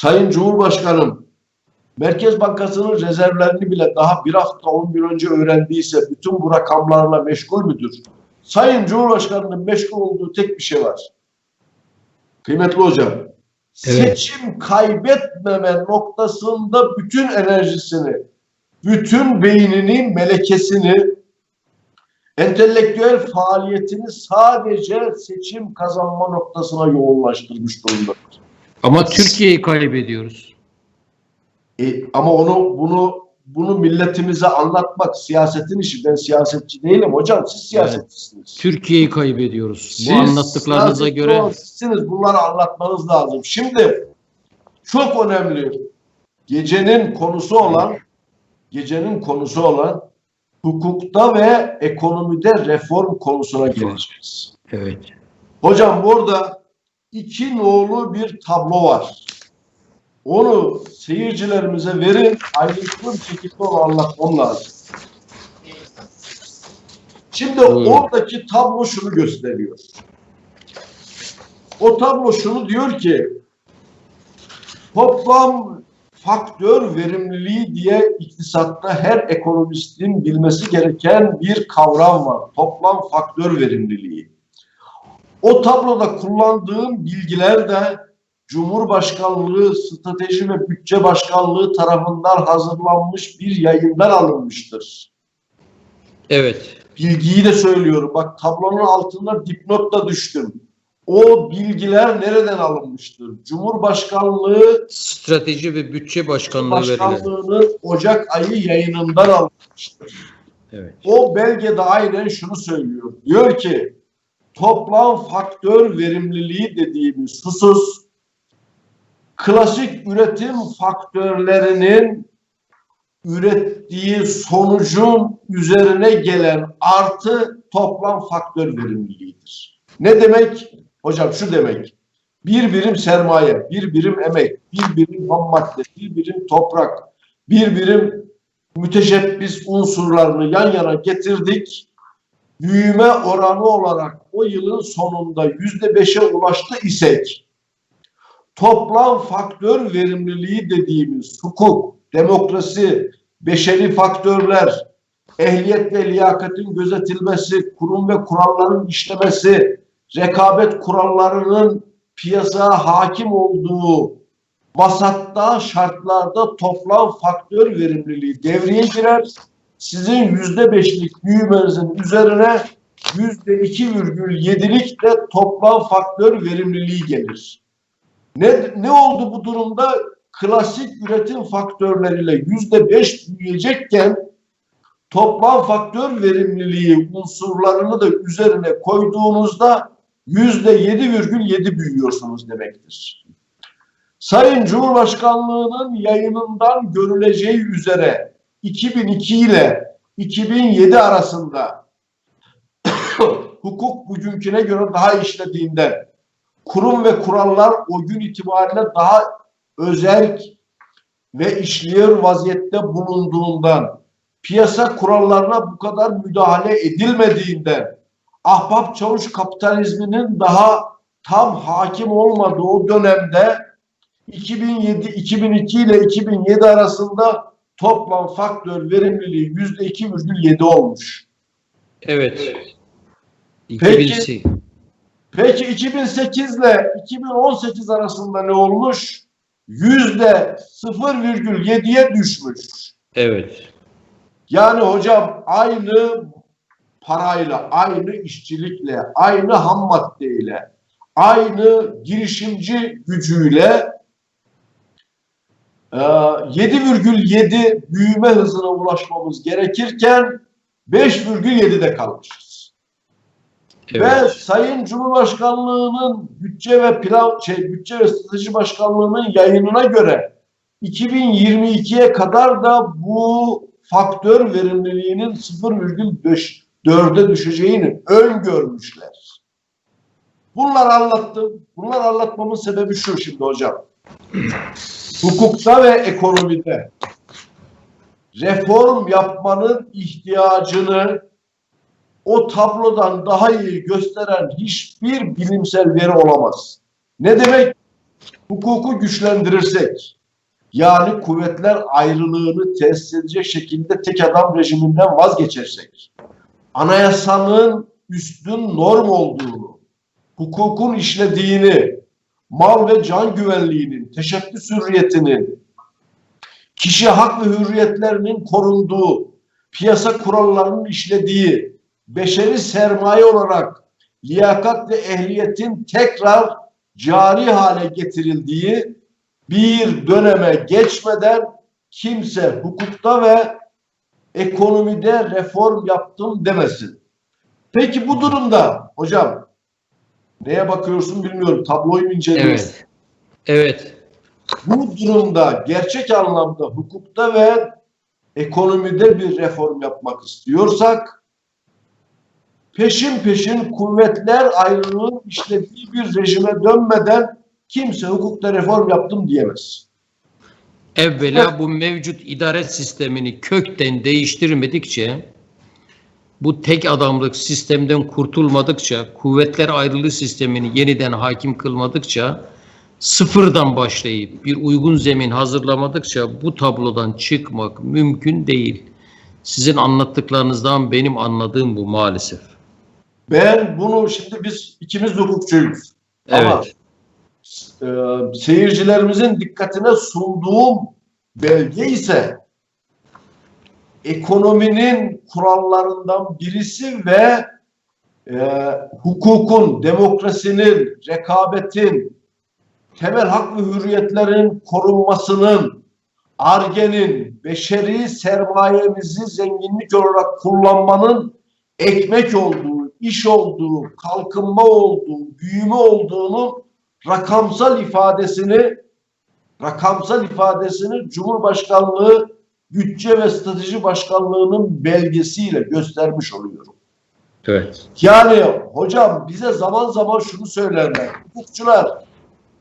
Sayın Cumhurbaşkanım Merkez Bankası'nın rezervlerini bile daha bir hafta on gün önce öğrendiyse bütün bu rakamlarla meşgul müdür? Sayın Cumhurbaşkanı'nın meşgul olduğu tek bir şey var. Kıymetli hocam, Evet. seçim kaybetmeme noktasında bütün enerjisini, bütün beynini, melekesini, entelektüel faaliyetini sadece seçim kazanma noktasına yoğunlaştırmış durumda. Ama Türkiye'yi kaybediyoruz. E, ama onu bunu bunu milletimize anlatmak siyasetin işi. Ben siyasetçi değilim hocam. Siz siyasetçisiniz. Türkiye'yi kaybediyoruz. Siz Bu anlattıklarınıza siyasetçi göre olan Sizsiniz. Bunları anlatmanız lazım. Şimdi çok önemli. Gecenin konusu olan gecenin konusu olan hukukta ve ekonomide reform konusuna geleceğiz. evet. Hocam burada iki nolu bir tablo var. Onu seyircilerimize verin, ayrıntılı bir şekilde onu anlatmam lazım. Şimdi Buyurun. oradaki tablo şunu gösteriyor. O tablo şunu diyor ki toplam faktör verimliliği diye iktisatta her ekonomistin bilmesi gereken bir kavram var. Toplam faktör verimliliği. O tabloda kullandığım bilgiler de Cumhurbaşkanlığı Strateji ve Bütçe Başkanlığı tarafından hazırlanmış bir yayından alınmıştır. Evet. Bilgiyi de söylüyorum. Bak tablonun altında dipnot da düştüm. O bilgiler nereden alınmıştır? Cumhurbaşkanlığı Strateji ve Bütçe Başkanlığı verilen. Başkanlığı'nın Ocak ayı yayınından alınmıştır. Evet. O belgede aynen şunu söylüyor. Diyor ki toplam faktör verimliliği dediğimiz husus klasik üretim faktörlerinin ürettiği sonucun üzerine gelen artı toplam faktör verimliliğidir. Ne demek? Hocam şu demek. Bir birim sermaye, bir birim emek, bir birim ham madde, bir birim toprak, bir birim müteşebbis unsurlarını yan yana getirdik. Büyüme oranı olarak o yılın sonunda yüzde beşe ulaştı isek toplam faktör verimliliği dediğimiz hukuk, demokrasi, beşeri faktörler, ehliyet ve liyakatin gözetilmesi, kurum ve kuralların işlemesi, rekabet kurallarının piyasaya hakim olduğu basatta şartlarda toplam faktör verimliliği devreye girer. Sizin yüzde beşlik büyümenizin üzerine yüzde iki virgül yedilik de toplam faktör verimliliği gelir. Ne, ne oldu bu durumda? Klasik üretim faktörleriyle yüzde beş büyüyecekken toplam faktör verimliliği unsurlarını da üzerine koyduğunuzda yüzde yedi virgül yedi büyüyorsunuz demektir. Sayın Cumhurbaşkanlığının yayınından görüleceği üzere 2002 ile 2007 arasında hukuk bugünküne göre daha işlediğinden kurum ve kurallar o gün itibariyle daha özerk ve işleyen vaziyette bulunduğundan piyasa kurallarına bu kadar müdahale edilmediğinden ahbap çavuş kapitalizminin daha tam hakim olmadığı o dönemde 2007 2002 ile 2007 arasında toplam faktör verimliliği yüzde 2,7 olmuş. Evet. Peki. 2000'si. Peki 2008 ile 2018 arasında ne olmuş? Yüzde 0,7'ye düşmüş. Evet. Yani hocam aynı parayla, aynı işçilikle, aynı ham maddeyle, aynı girişimci gücüyle 7,7 büyüme hızına ulaşmamız gerekirken 5,7'de kalmışız. Ve Evet. Sayın Cumhurbaşkanlığının bütçe ve plan şey bütçe ve strateji başkanlığının yayınına göre 2022'ye kadar da bu faktör verimliliğinin 0,4'e düşeceğini öngörmüşler. Bunları anlattım. Bunları anlatmamın sebebi şu şimdi hocam. Hukukta ve ekonomide reform yapmanın ihtiyacını o tablodan daha iyi gösteren hiçbir bilimsel veri olamaz. Ne demek? hukuku güçlendirirsek, yani kuvvetler ayrılığını tesis edecek şekilde tek adam rejiminden vazgeçersek, anayasanın üstün norm olduğunu, hukukun işlediğini, mal ve can güvenliğinin, teşebbüs hürriyetinin, kişi hak ve hürriyetlerinin korunduğu, piyasa kurallarının işlediği, beşeri sermaye olarak liyakat ve ehliyetin tekrar cari hale getirildiği bir döneme geçmeden kimse hukukta ve ekonomide reform yaptım demesin. Peki bu durumda hocam neye bakıyorsun bilmiyorum tabloyu mu inceliyorsun? Evet. Evet. Bu durumda gerçek anlamda hukukta ve ekonomide bir reform yapmak istiyorsak peşin peşin kuvvetler ayrılığının işlediği bir rejime dönmeden kimse hukukta reform yaptım diyemez. Evvela bu mevcut idare sistemini kökten değiştirmedikçe bu tek adamlık sistemden kurtulmadıkça, kuvvetler ayrılığı sistemini yeniden hakim kılmadıkça, sıfırdan başlayıp bir uygun zemin hazırlamadıkça bu tablodan çıkmak mümkün değil. Sizin anlattıklarınızdan benim anladığım bu maalesef. Ben bunu şimdi biz ikimiz de hukukçuyuz. Ama Evet. e, seyircilerimizin dikkatine sunduğum belge ise ekonominin kurallarından birisi ve e, hukukun, demokrasinin, rekabetin, temel hak ve hürriyetlerin korunmasının, argenin, beşeri sermayemizi zenginlik olarak kullanmanın ekmek olduğu, iş olduğu, kalkınma olduğu, büyüme olduğunu rakamsal ifadesini rakamsal ifadesini Cumhurbaşkanlığı Bütçe ve Strateji Başkanlığı'nın belgesiyle göstermiş oluyorum. Evet. Yani hocam bize zaman zaman şunu söylerler. Hukukçular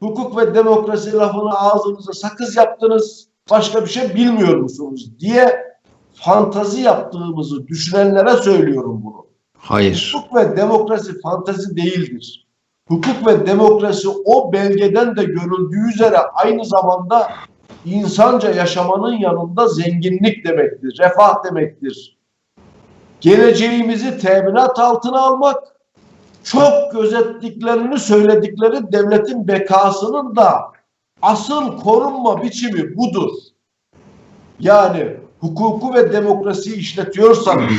hukuk ve demokrasi lafını ağzınıza sakız yaptınız. Başka bir şey bilmiyor musunuz diye fantazi yaptığımızı düşünenlere söylüyorum bunu. Hayır. Hukuk ve demokrasi fantazi değildir. Hukuk ve demokrasi o belgeden de görüldüğü üzere aynı zamanda insanca yaşamanın yanında zenginlik demektir, refah demektir. Geleceğimizi teminat altına almak, çok gözettiklerini söyledikleri devletin bekasının da asıl korunma biçimi budur. Yani hukuku ve demokrasiyi işletiyorsanız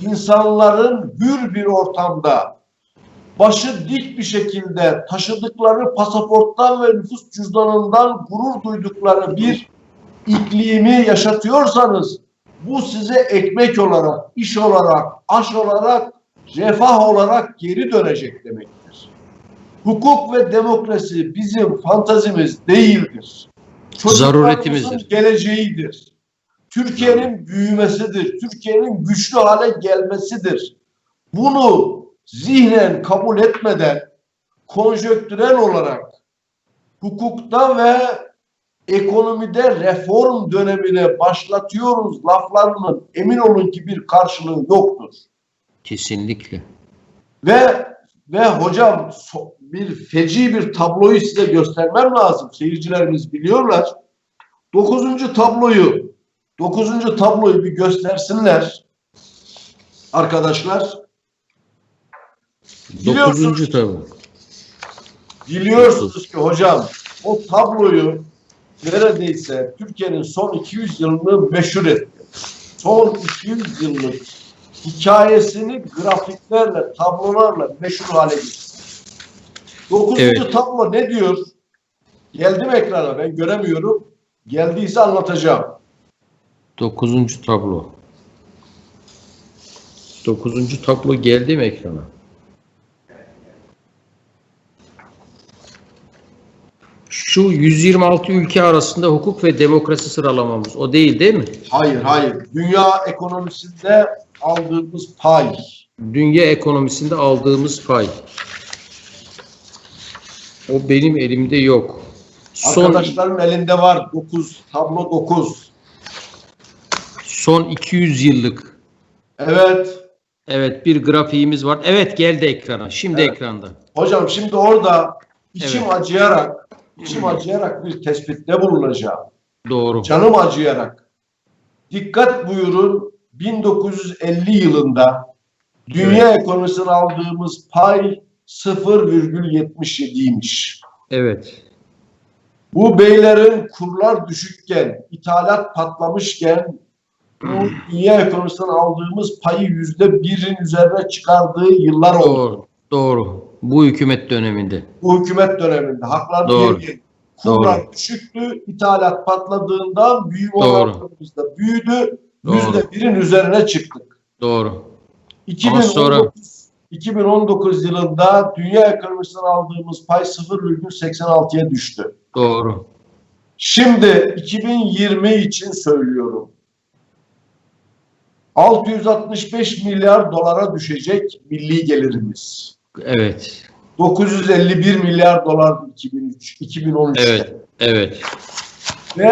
insanların hür bir ortamda başı dik bir şekilde taşıdıkları pasaporttan ve nüfus cüzdanından gurur duydukları bir iklimi yaşatıyorsanız bu size ekmek olarak, iş olarak, aş olarak, refah olarak geri dönecek demektir. Hukuk ve demokrasi bizim fantazimiz değildir. Zaruretimizdir. Geleceğidir. Türkiye'nin büyümesidir. Türkiye'nin güçlü hale gelmesidir. Bunu zihnen kabul etmeden konjöktürel olarak hukukta ve ekonomide reform dönemine başlatıyoruz laflarının emin olun ki bir karşılığı yoktur. Kesinlikle. Ve ve hocam bir feci bir tabloyu size göstermem lazım. Seyircilerimiz biliyorlar. Dokuzuncu tabloyu dokuzuncu tabloyu bir göstersinler arkadaşlar. Dokuzuncu tabu. Biliyorsunuz ki hocam o tabloyu neredeyse Türkiye'nin son 200 yılını meşhur etti. Son 200 yıllık hikayesini grafiklerle, tablolarla meşhur hale getirdi. Dokuzuncu Evet. tablo ne diyor? Geldi mi ekrana? Ben göremiyorum. Geldiyse anlatacağım. Dokuzuncu tablo. Dokuzuncu tablo geldi mi ekrana? Şu 126 ülke arasında hukuk ve demokrasi sıralamamız o değil değil mi? Hayır, hayır. Dünya ekonomisinde aldığımız pay. Dünya ekonomisinde aldığımız pay. O benim elimde yok. Son, Arkadaşların elinde var. 9, tablo 9. son 200 yıllık. Evet. Evet bir grafiğimiz var. Evet geldi ekrana. Şimdi Evet. ekranda. Hocam şimdi orada içim Evet. acıyarak içim acıyarak bir tespitte bulunacağım. Doğru. Canım acıyarak. Dikkat buyurun 1950 yılında dünya ekonomisine aldığımız pay 0,77'ymiş. Evet. Bu beylerin kurlar düşükken, ithalat patlamışken bu dünya ekonomisinden aldığımız payı yüzde birin üzerine çıkardığı yıllar oldu. Doğru. Doğru. Bu hükümet döneminde. Bu hükümet döneminde haklar Doğru. geldi. Kurlar Doğru. düşüktü, ithalat patladığından büyüme Doğru. oranlarımız da büyüdü. Yüzde birin üzerine çıktık. Doğru. 2019, sonra- 2019 yılında dünya ekonomisinden aldığımız pay 0,86'ya düştü. Doğru. Şimdi 2020 için söylüyorum. 665 milyar dolara düşecek milli gelirimiz. Evet. 951 milyar dolar 2003 2013'te. Evet. Evet. Ve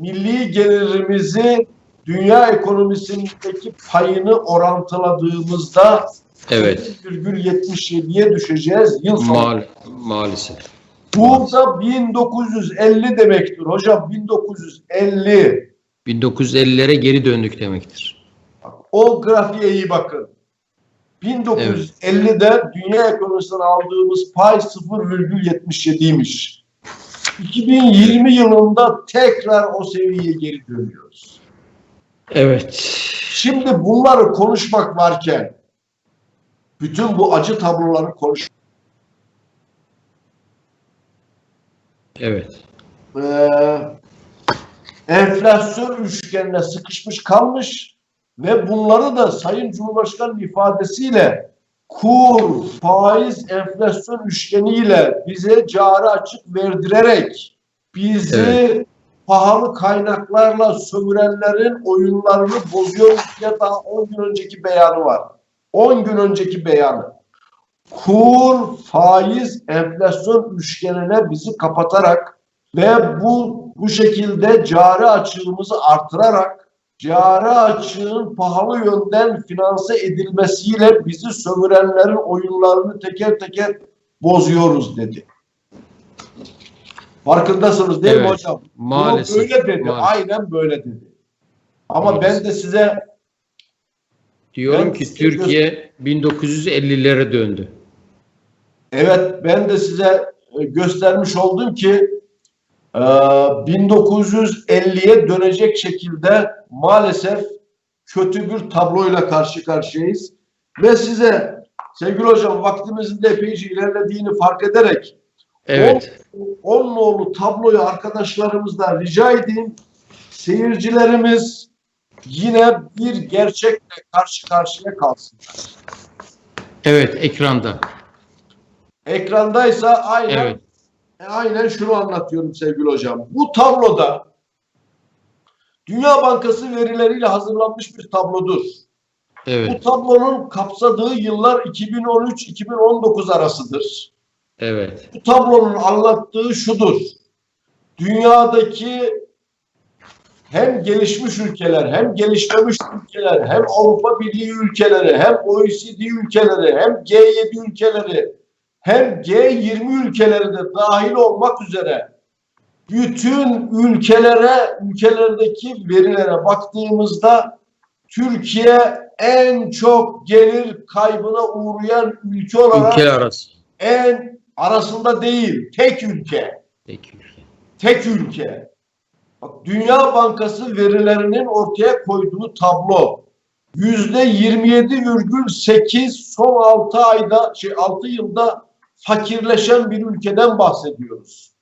milli gelirimizi dünya ekonomisindeki payını orantıladığımızda Evet. 0,77'ye düşeceğiz yıl sonu. Mal maalesef. Bu da 1950 demektir hocam 1950. 1950'lere geri döndük demektir. Bak, O grafiğe iyi bakın. 1950'de dünya ekonomisinden aldığımız pay 0,77'ymiş. 2020 yılında tekrar o seviyeye geri dönüyoruz. Evet. Şimdi bunları konuşmak varken bütün bu acı tabloları konuş Evet. Ee, enflasyon üçgenine sıkışmış kalmış ve bunları da Sayın Cumhurbaşkanı'nın ifadesiyle kur, faiz, enflasyon üçgeniyle bize cari açık verdirerek bizi Evet. pahalı kaynaklarla sömürenlerin oyunlarını bozuyor diye daha 10 gün önceki beyanı var. 10 gün önceki beyanı. Kur, faiz, enflasyon üçgenine bizi kapatarak ve bu bu şekilde cari açığımızı artırarak cari açığın pahalı yönden finanse edilmesiyle bizi sömürenlerin oyunlarını teker teker bozuyoruz dedi. Farkındasınız değil mi Evet, hocam? Maalesef. Bunu böyle dedi. maalesef. Aynen böyle dedi. Ama Maalesef. ben de size Diyorum Ben ki Türkiye 1950'lere döndü. Evet ben de size e, göstermiş oldum ki 1950'ye dönecek şekilde maalesef kötü bir tabloyla karşı karşıyayız. Ve size sevgili hocam vaktimizin de epeyce ilerlediğini fark ederek Evet. 10 nolu tabloyu arkadaşlarımızdan rica edeyim. Seyircilerimiz yine bir gerçekle karşı karşıya kalsınlar. Evet ekranda. Ekrandaysa aynen Evet. E, Aynen şunu anlatıyorum sevgili hocam. Bu tabloda Dünya Bankası verileriyle hazırlanmış bir tablodur. Bu Evet. tablonun kapsadığı yıllar 2013-2019 arasıdır. Evet. Bu tablonun anlattığı şudur. Dünyadaki hem gelişmiş ülkeler, hem gelişmemiş ülkeler, hem Avrupa Birliği ülkeleri, hem OECD ülkeleri, hem G7 ülkeleri, hem G20 ülkeleri de dahil olmak üzere bütün ülkelere, ülkelerdeki verilere baktığımızda Türkiye en çok gelir kaybına uğrayan ülke olarak Ülkeler arası. en arasında değil, tek ülke. Peki. ülke. Tek ülke. Bak, Dünya Bankası verilerinin ortaya koyduğu tablo yüzde 27,8 son 6 ayda şey 6 yılda fakirleşen bir ülkeden bahsediyoruz.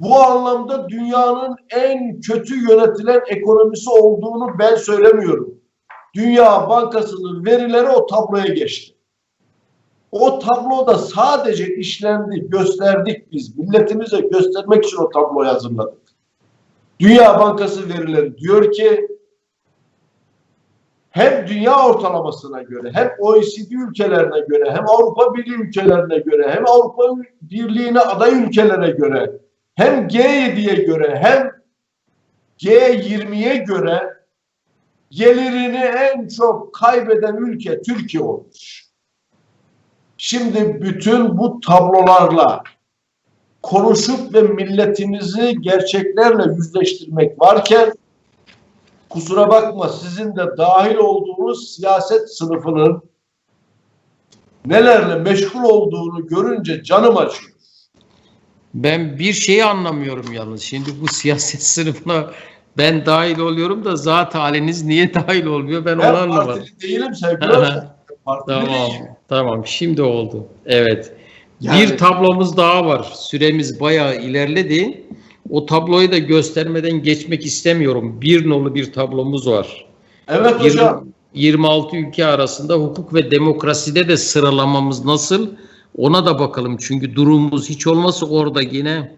Bu anlamda dünyanın en kötü yönetilen ekonomisi olduğunu ben söylemiyorum. Dünya Bankası'nın verileri o tabloya geçti. O tabloda sadece işlendi, gösterdik biz. Milletimize göstermek için o tabloyu hazırladık. Dünya Bankası verileri diyor ki hem dünya ortalamasına göre hem OECD ülkelerine göre hem Avrupa Birliği ülkelerine göre hem Avrupa Birliği'ne aday ülkelere göre hem G7'ye göre hem G20'ye göre gelirini en çok kaybeden ülke Türkiye olmuş. Şimdi bütün bu tablolarla konuşup ve milletinizi gerçeklerle yüzleştirmek varken kusura bakma sizin de dahil olduğunuz siyaset sınıfının nelerle meşgul olduğunu görünce canım acıyor. Ben bir şeyi anlamıyorum yalnız. Şimdi bu siyaset sınıfına ben dahil oluyorum da zat haliniz niye dahil olmuyor ben onu Ben anlamadım. partili değilim sevgili Tamam, değilim. tamam. Şimdi oldu. Evet. Yani- Bir tablomuz daha var. Süremiz bayağı ilerledi. O tabloyu da göstermeden geçmek istemiyorum. Bir nolu bir tablomuz var. Evet Yirmi- hocam. 26 ülke arasında hukuk ve demokraside de sıralamamız nasıl? Ona da bakalım. Çünkü durumumuz hiç olmazsa orada yine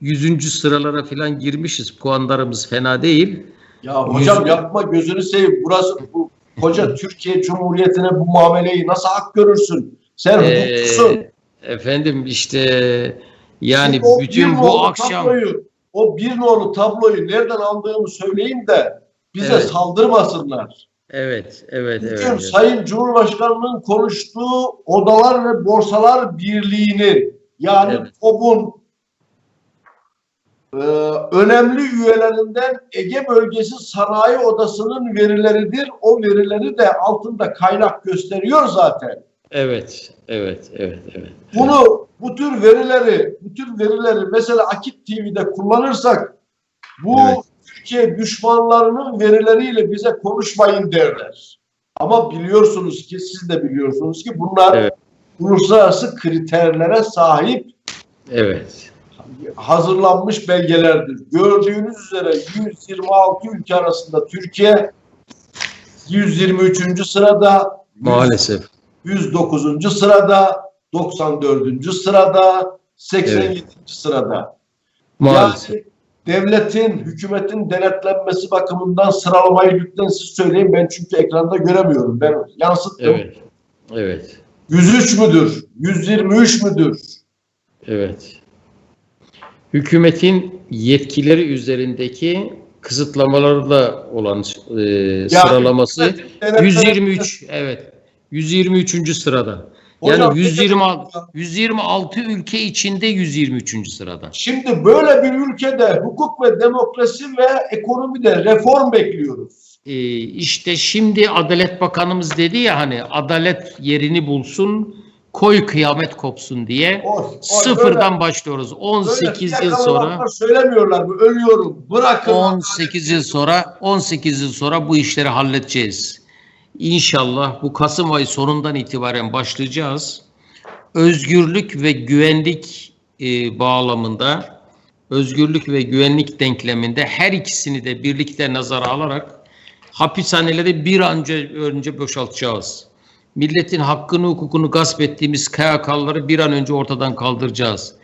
100. sıralara falan girmişiz. Puanlarımız fena değil. Ya hocam Yüz- yapma gözünü seveyim. Burası bu koca Türkiye Cumhuriyeti'ne bu muameleyi nasıl hak görürsün? Sen Ee, hukukçusun. efendim işte yani bütün bu akşam tabloyu, o bir nolu tabloyu nereden aldığımı söyleyeyim de bize Evet. saldırmasınlar. evet evet evet. Bugün evet. Sayın Cumhurbaşkanı'nın konuştuğu Odalar ve Borsalar Birliği'nin yani Evet. TOB'un e, önemli üyelerinden Ege Bölgesi Sanayi Odası'nın verileridir. O verileri de altında kaynak gösteriyor zaten. Evet, evet, evet, evet. Bunu bu tür verileri, bu tür verileri mesela Akit TV'de kullanırsak bu Evet. Türkiye düşmanlarının verileriyle bize konuşmayın derler. Ama biliyorsunuz ki siz de biliyorsunuz ki bunlar Evet. uluslararası kriterlere sahip Evet. hazırlanmış belgelerdir. Gördüğünüz üzere 126 ülke arasında Türkiye 123. sırada, Maalesef. 109. sırada, 94. sırada, 87. sırada. Maalesef. Yani devletin, hükümetin denetlenmesi bakımından sıralamayı lütfen siz söyleyin. Ben çünkü ekranda göremiyorum. Ben yansıttım. Evet. Evet. 103 müdür? 123 müdür? Evet. Hükümetin yetkileri üzerindeki kısıtlamalarla olan e, sıralaması Denetlenmesi- 123 evet 123. sırada. Yani Hocam, 126 126 ülke içinde 123. sırada. Şimdi böyle bir ülkede hukuk ve demokrasi ve ekonomide reform bekliyoruz. Ee, işte şimdi Adalet Bakanımız dedi ya hani adalet yerini bulsun, koy kıyamet kopsun diye. O, o Sıfırdan başlıyoruz. böyle- 18 böyle yıl sonra söylemiyorlar mı? Ölüyorum. Bırakın. 18 yıl sonra 18 yıl sonra bu işleri halledeceğiz. İnşallah bu Kasım ayı sonundan itibaren başlayacağız. Özgürlük ve güvenlik e, bağlamında özgürlük ve güvenlik denkleminde her ikisini de birlikte nazara alarak hapishaneleri bir an önce, önce boşaltacağız. Milletin hakkını hukukunu gasp ettiğimiz KYK'ları bir an önce ortadan kaldıracağız.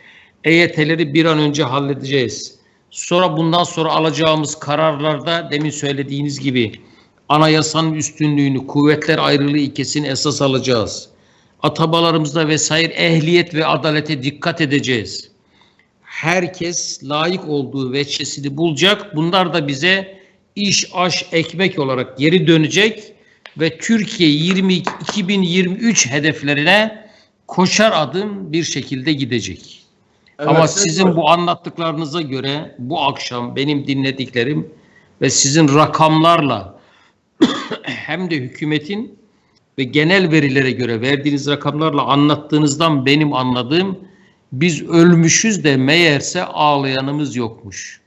EYT'leri bir an önce halledeceğiz. Sonra bundan sonra alacağımız kararlarda demin söylediğiniz gibi anayasanın üstünlüğünü, kuvvetler ayrılığı ilkesini esas alacağız. Atabalarımızda vesaire ehliyet ve adalete dikkat edeceğiz. Herkes layık olduğu veçesini bulacak. Bunlar da bize iş, aş, ekmek olarak geri dönecek ve Türkiye 20, 2023 hedeflerine koşar adım bir şekilde gidecek. Evet, Ama sizin bu anlattıklarınıza göre bu akşam benim dinlediklerim ve sizin rakamlarla hem de hükümetin ve genel verilere göre verdiğiniz rakamlarla anlattığınızdan benim anladığım biz ölmüşüz de meğerse ağlayanımız yokmuş.